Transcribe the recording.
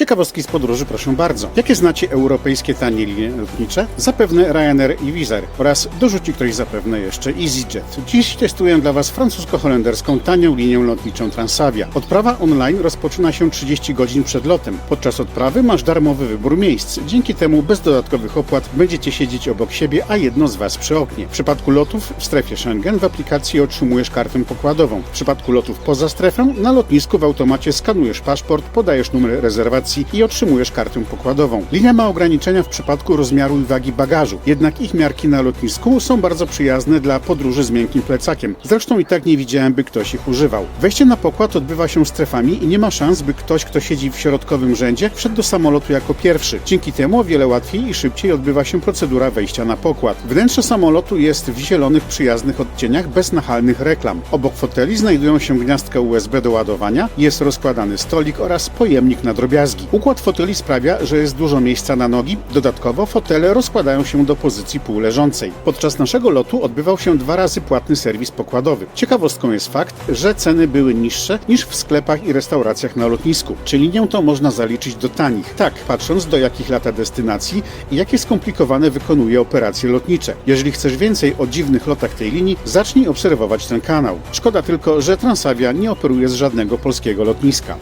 Ciekawostki z podróży proszę bardzo. Jakie znacie europejskie tanie linie lotnicze? Zapewne Ryanair i Wizz Air oraz dorzuci ktoś zapewne jeszcze EasyJet. Dziś testuję dla Was francusko-holenderską tanią linię lotniczą Transavia. Odprawa online rozpoczyna się 30 godzin przed lotem. Podczas odprawy masz darmowy wybór miejsc. Dzięki temu bez dodatkowych opłat będziecie siedzieć obok siebie, a jedno z Was przy oknie. W przypadku lotów w strefie Schengen w aplikacji otrzymujesz kartę pokładową. W przypadku lotów poza strefę na lotnisku w automacie skanujesz paszport, podajesz numer rezerwacji i otrzymujesz kartę pokładową. Linia ma ograniczenia w przypadku rozmiaru i wagi bagażu, jednak ich miarki na lotnisku są bardzo przyjazne dla podróży z miękkim plecakiem. Zresztą i tak nie widziałem, by ktoś ich używał. Wejście na pokład odbywa się strefami i nie ma szans, by ktoś, kto siedzi w środkowym rzędzie, wszedł do samolotu jako pierwszy. Dzięki temu o wiele łatwiej i szybciej odbywa się procedura wejścia na pokład. Wnętrze samolotu jest w zielonych, przyjaznych odcieniach bez nachalnych reklam. Obok foteli znajdują się gniazdka USB do ładowania, jest rozkładany stolik oraz pojemnik na drobiazgi. Układ foteli sprawia, że jest dużo miejsca na nogi. Dodatkowo fotele rozkładają się do pozycji półleżącej. Podczas naszego lotu odbywał się dwa razy płatny serwis pokładowy. Ciekawostką jest fakt, że ceny były niższe niż w sklepach i restauracjach na lotnisku. Czy linię to można zaliczyć do tanich? Tak, patrząc do jakich lata destynacji i jakie skomplikowane wykonuje operacje lotnicze. Jeżeli chcesz więcej o dziwnych lotach tej linii, zacznij obserwować ten kanał. Szkoda tylko, że Transavia nie operuje z żadnego polskiego lotniska.